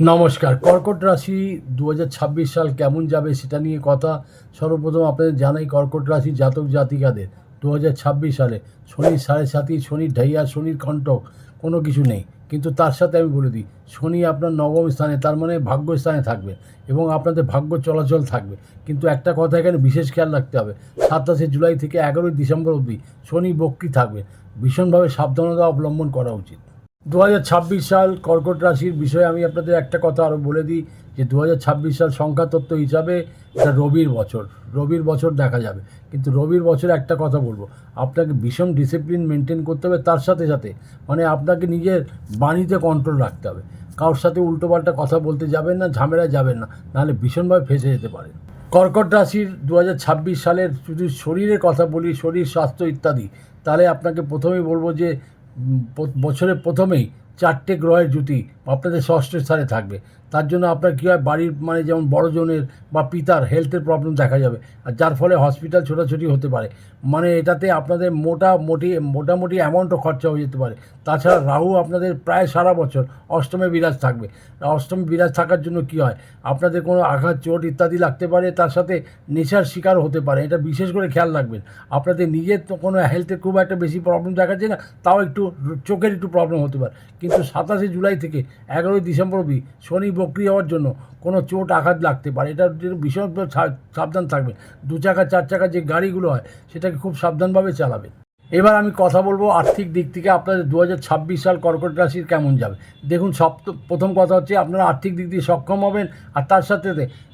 নমস্কার। কর্কট রাশি দু হাজার ছাব্বিশ সাল কেমন যাবে সেটা নিয়ে কথা সর্বপ্রথম আপনাদের জানাই কর্কট রাশি জাতক জাতিকাদের দু হাজার ছাব্বিশ সালে শনির সাড়ে সাতি শনির ঢাইয়া, শনির কণ্টক কোনো কিছু নেই। কিন্তু তার সাথে আমি বলে দিই, শনি আপনার নবম স্থানে, তার মানে ভাগ্য স্থানে থাকবে এবং আপনাদের ভাগ্য চলাচল থাকবে। কিন্তু একটা কথা এখানে বিশেষ খেয়াল রাখতে হবে, সাতাশে জুলাই থেকে এগারোই ডিসেম্বর অবধি শনি বক্রি থাকবে। ভীষণভাবে সাবধানতা অবলম্বন করা উচিত। দু হাজার ছাব্বিশ সাল কর্কট রাশির বিষয়ে আমি আপনাদের একটা কথা আরও বলে দিই যে দু হাজার ছাব্বিশ সাল সংখ্যাতত্ত্ব হিসাবে এটা রবির বছর। রবির বছর দেখা যাবে। কিন্তু রবির বছর একটা কথা বলব। আপনাকে ভীষণ ডিসিপ্লিন মেনটেন করতে হবে, তার সাথে সাথে মানে আপনাকে নিজের বাণীতে কন্ট্রোল রাখতে হবে। কারোর সাথে উল্টোপাল্টা কথা বলতে যাবেন না, ঝামেলায় যাবেন না, নাহলে ভীষণভাবে ফেসে যেতে পারেন। কর্কট রাশির দু হাজার ছাব্বিশ সালের যদি শরীরের কথা বলি, শরীর স্বাস্থ্য ইত্যাদি, তাহলে আপনাকে প্রথমেই বলব যে বছরের প্রথমেই চারটে গ্রহের জুতি আপনাদের ষষ্ঠ স্থানে থাকবে। তার জন্য আপনার কী হয়, বাড়ির মানে যেমন বড়জনের বা পিতার হেলথের প্রবলেম দেখা যাবে। আর যার ফলে হসপিটাল ছোটাছুটি হতে পারে। মানে এটাতে আপনাদের মোটামুটি মোটামুটি অ্যামাউন্টও খরচা হয়ে যেতে পারে। তাছাড়া রাহু আপনাদের প্রায় সারা বছর অষ্টমে বিরাজ থাকবে। অষ্টমে বিরাজ থাকার জন্য কী হয়, আপনাদের কোনো আঘাত, চোট ইত্যাদি লাগতে পারে। তার সাথে নেশার শিকার হতে পারে। এটা বিশেষ করে খেয়াল রাখবেন। আপনাদের নিজের তো কোনো হেলথের খুব একটা বেশি প্রবলেম দেখাচ্ছে না, তাও একটু চোখের একটু প্রবলেম হতে পারে। কিন্তু সাতাশে জুলাই থেকে এগারোই ডিসেম্বর অবধি শনি বক্রি হওয়ার জন্য কোনো চোট আঘাত লাগতে পারে। এটা ভীষণ সাবধান থাকবে দু চাকা, চার চাকা যে গাড়িগুলো হয়, সেটাকে খুব সাবধানভাবে চালাবেন। এবার আমি কথা বলব আর্থিক দিক থেকে আপনাদের দু হাজার ছাব্বিশ সাল কর্কট রাশির কেমন যাবে? দেখুন, সব প্রথম কথা হচ্ছে আপনারা আর্থিক দিক দিয়ে সক্ষম হবেন আর তার সাথে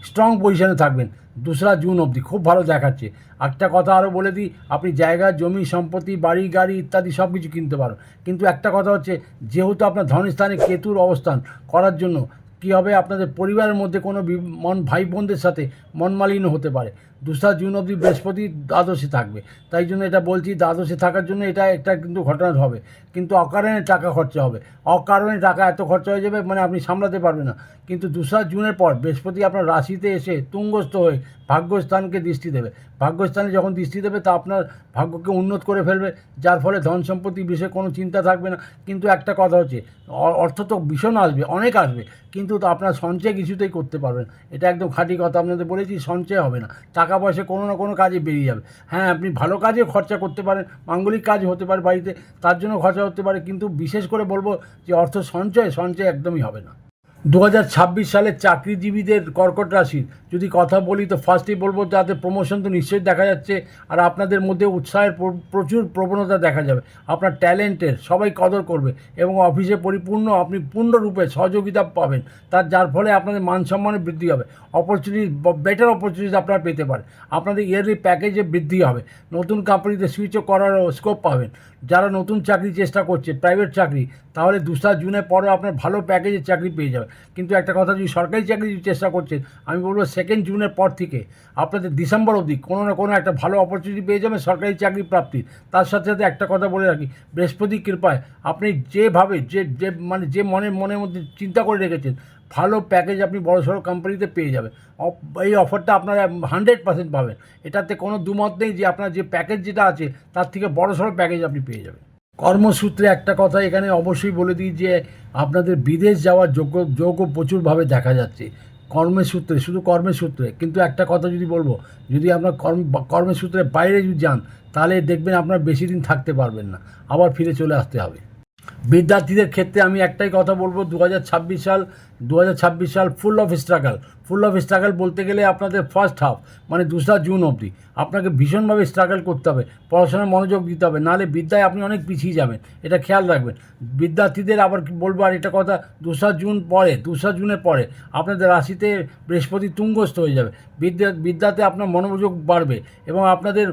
স্ট্রং পজিশনে থাকবেন। দোসরা জুন অবধি খুব ভালো দেখাচ্ছে। একটা কথা আরও বলে দিই, আপনি জায়গা, জমি, সম্পত্তি, বাড়ি, গাড়ি ইত্যাদি সব কিছু কিনতে পারেন কিন্তু একটা কথা হচ্ছে, যেহেতু আপনার ধনস্থানে কেতুর অবস্থান করার জন্য, কী হবে আপনাদের পরিবারের মধ্যে কোনো মন ভাই বোনদের সাথে মনমালিন্য হতে পারে। দোসরা জুন অবধি বৃহস্পতি দ্বাদশে থাকবে। তাই জন্য এটা বলছি, দ্বাদশে থাকার জন্য এটা একটা কিন্তু ঘটনা হবে। কিন্তু অকারণে টাকা খরচা হবে। অকারণে টাকা এত খরচা হয়ে যাবে মানে আপনি সামলাতে পারবেন না। কিন্তু দোসরা জুনের পর বৃহস্পতি আপনার রাশিতে এসে তুঙ্গস্থ হয়ে ভাগ্যস্থানকে দৃষ্টি দেবে। ভাগ্যস্থানে যখন দৃষ্টি দেবে, তা আপনার ভাগ্যকে উন্নত করে ফেলবে, যার ফলে ধন সম্পত্তি বিষয়ে কোনো চিন্তা থাকবে না। কিন্তু একটা কথা হচ্ছে অর্থ তো ভীষণ আসবে, অনেক আসবে। কিন্তু আপনার সঞ্চয় কিছুতেই করতে পারবেন এটা একদম খাঁটি কথা আপনাদের বলেছি, সঞ্চয় হবে না। টাকা পয়সা কোনো না কোনো কাজে বেরিয়ে যাবে। হ্যাঁ আপনি ভালো কাজে খরচা করতে পারেন, মাঙ্গলিক কাজ হতে পারে বাড়িতে, তার জন্য খরচা হতে পারে, কিন্তু বিশেষ করে বলব যে অর্থ সঞ্চয় সঞ্চয় একদমই হবে না। দু হাজার ছাব্বিশ সালে চাকরিজীবীদের কর্কট রাশির যদি কথা বলি, তো ফার্স্টেই বলব, যাতে প্রমোশন তো নিশ্চয়ই দেখা যাচ্ছে, আর আপনাদের মধ্যে উৎসাহের প্রচুর প্রবণতা দেখা যাবে। আপনার ট্যালেন্টের, সবাই কদর করবে, এবং অফিসে পরিপূর্ণ, আপনি পূর্ণরূপে সহযোগিতা পাবেন। তার, যার ফলে আপনাদের মান সম্মানে বৃদ্ধি হবে। অপরচুনিটি বেটার অপরচুনিটি আপনারা পেতে পারেন। আপনাদের ইয়ারলি প্যাকেজে বৃদ্ধি হবে। নতুন কোম্পানিতে সুইচও করার স্কোপ পাবেন। যারা নতুন চাকরি চেষ্টা করছে প্রাইভেট চাকরি, তাহলে দুসরা জুনের পরে আপনার ভালো প্যাকেজের চাকরি পেয়ে যাবে। কিন্তু একটা কথা যদি সরকারি চাকরি যদি চেষ্টা করছেন আমি বলব সেকেন্ড জুনের পর থেকে, আপনাদের ডিসেম্বর অবধি কোনো না কোনো একটা ভালো অপরচুনিটি পেয়ে যাবেন সরকারি চাকরি প্রাপ্তির। তার সাথে সাথে একটা কথা বলে রাখি বৃহস্পতি কৃপায় আপনি যেভাবে, যে যে মানে যে মনে মনের মধ্যে চিন্তা করে রেখেছেন, ভালো প্যাকেজ আপনি বড় সড়ো কোম্পানিতে পেয়ে যাবেন। এই অফারটা আপনারা হান্ড্রেড পার্সেন্ট পাবেন। এটাতে কোনো দুমত নেই যে আপনার যে প্যাকেজ যেটা আছে, তার থেকে বড় সড়ো প্যাকেজ আপনি পেয়ে যাবেন। কর্মসূত্রে একটা কথা এখানে অবশ্যই বলে দিই যে আপনাদের বিদেশ যাওয়ার যোগ্য যোগ্য প্রচুরভাবে দেখা যাচ্ছে। কর্মের সূত্রে শুধু কর্মের সূত্রে কিন্তু একটা কথা যদি বলব, যদি আপনার কর্ম কর্মের সূত্রে বাইরে যদি যান, তাহলে দেখবেন আপনার বেশি দিন থাকতে পারবেন না। আবার ফিরে চলে আসতে হবে। বিদ্যার্থীদের ক্ষেত্রে আমি একটাই কথা বলব দু হাজার ছাব্বিশ সাল দু হাজার ছাব্বিশ সাল full of struggle full of struggle বলতে গেলে আপনাদের ফার্স্ট হাফ মানে দোসরা জুন অবধি। আপনাকে ভীষণভাবে স্ট্রাগল করতে হবে, পড়াশোনায় মনোযোগ দিতে হবে, নাহলে বিদ্যায় আপনি অনেক পিছিয়ে যাবেন, এটা খেয়াল রাখবেন। বিদ্যার্থীদের আবার বলব আর এটা কথা, দোসরা জুন পরে, দোসরা জুনের পরে আপনাদের রাশিতে বৃহস্পতি তুঙ্গস্থ হয়ে যাবে। বিদ্যা বিদ্যাতে আপনার মনোযোগ বাড়বে এবং আপনাদের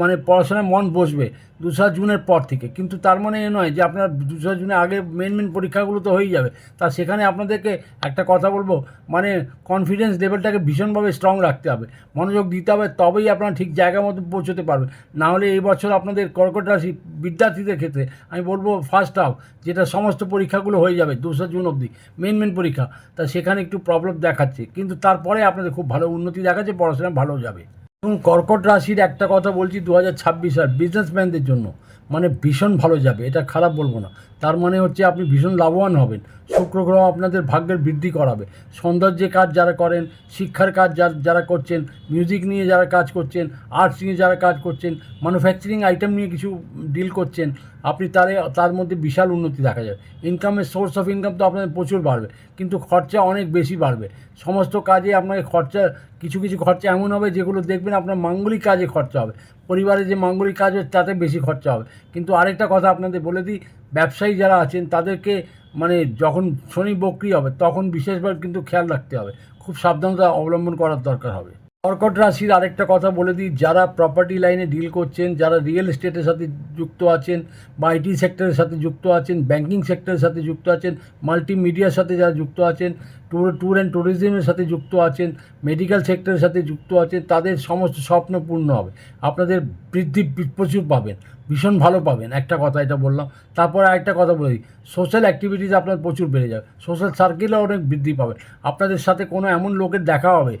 মানে পড়াশোনায় মন বসবে। দোসরা জুনের পর থেকে। কিন্তু তার মানে এ নয় যে আপনার দোসরা জুনের আগে মেন মেন পরীক্ষাগুলো তো হয়েই যাবে। তা সেখানে আপনাদেরকে একটা কথা বলব মানে কনফিডেন্স লেভেলটাকে ভীষণভাবে স্ট্রং রাখতে হবে। মনোযোগ দিতে হবে, তবেই আপনারা ঠিক জায়গা মতো পৌঁছতে পারবেন। না হলে এই বছর আপনাদের কর্কট রাশি বিদ্যার্থীদের ক্ষেত্রে আমি বলব ফার্স্ট হাফ যেটা সমস্ত পরীক্ষাগুলো হয়ে যাবে দোসরা জুন অবধি মেন মেন পরীক্ষা। তা সেখানে একটু প্রবলেম দেখাচ্ছে। কিন্তু তারপরে আপনাদের খুব ভালো উন্নতি দেখাচ্ছে, পড়াশোনা ভালো যাবে। এবং কর্কট রাশির একটা কথা বলছি দু হাজার ছাব্বিশ সাল বিজনেসম্যানদের জন্য। মানে ভীষণ ভালো যাবে, এটা খারাপ বলব না। তার মানে হচ্ছে আপনি ভীষণ লাভবান হবেন। শুক্র গ্রহ আপনাদের ভাগ্যের বৃদ্ধি করাবে। সৌন্দর্যের কাজ যারা করেন, শিক্ষার কাজ যারা যারা করছেন মিউজিক নিয়ে যারা কাজ করছেন আর্টস নিয়ে যারা কাজ করছেন ম্যানুফ্যাকচারিং আইটেম নিয়ে কিছু ডিল করছেন আপনি তারে, তার মধ্যে বিশাল উন্নতি দেখা যাবে ইনকামের সোর্স অফ ইনকাম তো আপনাদের প্রচুর বাড়বে, কিন্তু খরচা অনেক বেশি বাড়বে। সমস্ত কাজে আপনাকে খরচা, কিছু কিছু খরচা এমন হবে যেগুলো দেখবেন আপনার মাঙ্গলিক কাজে খরচা হবে। পরিবারে যে মাঙ্গলিক কাজ হয় তাতে বেশি খরচা হবে। কিন্তু আরেকটা কথা আপনাদের বলে দিই, ব্যবসায়ী যারা আছেন তাদেরকে মানে যখন শনি বক্রি হবে, তখন বিশেষভাবে কিন্তু খেয়াল রাখতে হবে। খুব সাবধানতা অবলম্বন করার দরকার হবে। কর্কট রাশির আরেকটা কথা বলে দিই, যারা প্রপার্টি লাইনে ডিল করছেন, যারা রিয়েল এস্টেটের সাথে যুক্ত আছেন বা আইটি সেক্টরের সাথে যুক্ত আছেন ব্যাঙ্কিং সেক্টরের সাথে যুক্ত আছেন মাল্টিমিডিয়ার সাথে যারা যুক্ত আছেন ট্যুর ট্যুর অ্যান্ড ট্যুরিজমের সাথে যুক্ত আছেন মেডিকেল সেক্টরের সাথে যুক্ত আছেন, তাদের সমস্ত স্বপ্ন পূর্ণ হবে। আপনাদের বৃদ্ধি প্রচুর পাবেন। ভীষণ ভালো পাবেন, একটা কথা এটা বললাম। তারপর আরেকটা কথা বলি সোশ্যাল অ্যাক্টিভিটিস আপনার প্রচুর বেড়ে যাবে। সোশ্যাল সার্কেলও অনেক বৃদ্ধি পাবে। আপনাদের সাথে কোনো এমন লোকের দেখা হবে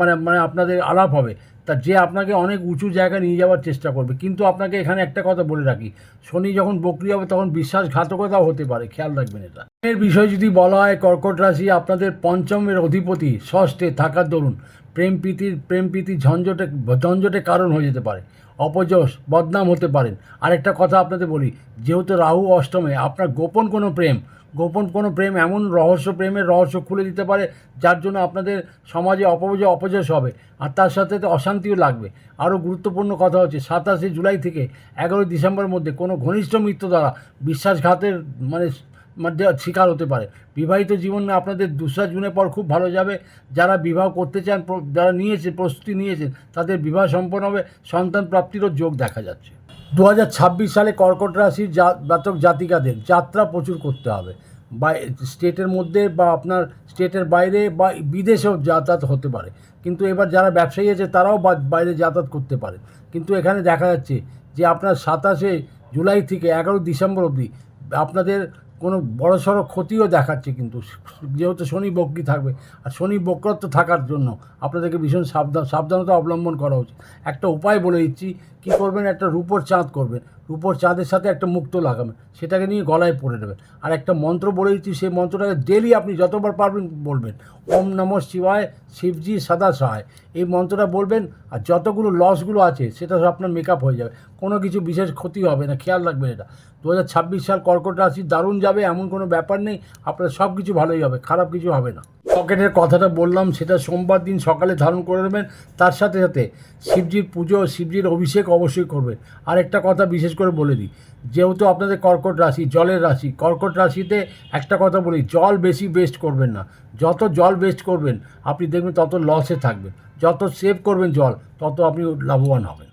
মানে মানে আপনাদের আলাপ হবে, তা যে আপনাকে অনেক উঁচু জায়গায় নিয়ে যাওয়ার চেষ্টা করবে। কিন্তু আপনাকে এখানে একটা কথা বলে রাখি, শনি যখন বকরি হবে তখন বিশ্বাসঘাতকতাও হতে পারে, খেয়াল রাখবেন এটা। এর বিষয় যদি বলা হয়, কর্কট রাশি আপনাদের পঞ্চমের অধিপতি, ষষ্ঠে থাকার দরুন। প্রেম প্রীতির প্রেম প্রীতি ঝঞ্ঝটে ঝঞ্ঝটে কারণ হয়ে যেতে পারে। অপযশ, বদনাম হতে পারেন। আরেকটা কথা আপনাদের বলি, যেহেতু রাহু অষ্টমে, আপনার গোপন কোনো প্রেম, গোপন কোনো প্রেম এমন রহস্য প্রেমের রহস্য খুলে দিতে পারে, যার জন্য আপনাদের সমাজে অপবয় অপযশ হবে, আর তার সাথে তো অশান্তিও লাগবে। আরও গুরুত্বপূর্ণ কথা হচ্ছে, সাতাশে জুলাই থেকে এগারোই ডিসেম্বরের মধ্যে কোনো ঘনিষ্ঠ মৃত্যু দ্বারা বিশ্বাসঘাতের মানে মধ্যে শিকার হতে পারে। বিবাহিত জীবন আপনাদের দুসরা জুনের পর খুব ভালো যাবে। যারা বিবাহ করতে চান যারা নিয়েছে, প্রস্তুতি নিয়েছেন, তাদের বিবাহ সম্পন্ন হবে, সন্তান প্রাপ্তিরও যোগ দেখা যাচ্ছে। দু হাজার ছাব্বিশ সালে কর্কট রাশির জাতক জাতিকাদের যাত্রা প্রচুর করতে হবে। বা স্টেটের মধ্যে বা আপনার স্টেটের বাইরে বা বিদেশেও যাতায়াত হতে পারে। কিন্তু এবার যারা ব্যবসায়ী আছে, তারাও বাইরে যাতায়াত করতে পারে। কিন্তু এখানে দেখা যাচ্ছে যে আপনার সাতাশে জুলাই থেকে এগারো ডিসেম্বর অবধি আপনাদের কোনো বড় সড়ো ক্ষতিও দেখাচ্ছে কিন্তু। যেহেতু শনি বক্রি থাকবে, আর শনি বক্রত্ব থাকার জন্য আপনাদেরকে ভীষণ সাবধান সাবধানতা অবলম্বন করা উচিত। একটা উপায় বলে দিচ্ছি, কী করবেন? একটা রূপোর চাঁদ করবেন। রূপোর চাঁদের সাথে একটা মুক্ত লাগাবেন। সেটাকে নিয়ে গলায় পরে নেবেন। আর একটা মন্ত্র বলে দিচ্ছি, সেই মন্ত্রটাকে ডেলি আপনি যতবার পারবেন বলবেন। ওম নম শিবায় শিবজি সদা সহায়। এই মন্ত্রটা বলবেন আর যতগুলো লসগুলো আছে, সেটা আপনার মেকআপ হয়ে যাবে। কোনো কিছু বিশেষ ক্ষতি হবে না, খেয়াল রাখবেন এটা। দু হাজার ছাব্বিশ সাল কর্কট রাশি দারুণ যাবে, এমন কোনো ব্যাপার নেই, আপনার সব কিছু ভালোই হবে, খারাপ কিছু হবে না। পকেটের কথাটা বললাম, সেটা সোমবার দিন সকালে ধারণ করে নেবেন, তার সাথে সাথে শিবজির পুজো, শিবজির অভিষেক অবশ্যই করবেন। আর একটা কথা বিশেষ করে বলে দিই, যেহেতু আপনাদের কর্কট রাশি, জলের রাশি, কর্কট রাশিতে একটা কথা বলি, জল বেশি বেস্ট করবেন না। যত জল বেস্ট করবেন, আপনি দেখবেন তত লসে থাকবেন। যত সেভ করবেন জল তত আপনি লাভবান হবেন।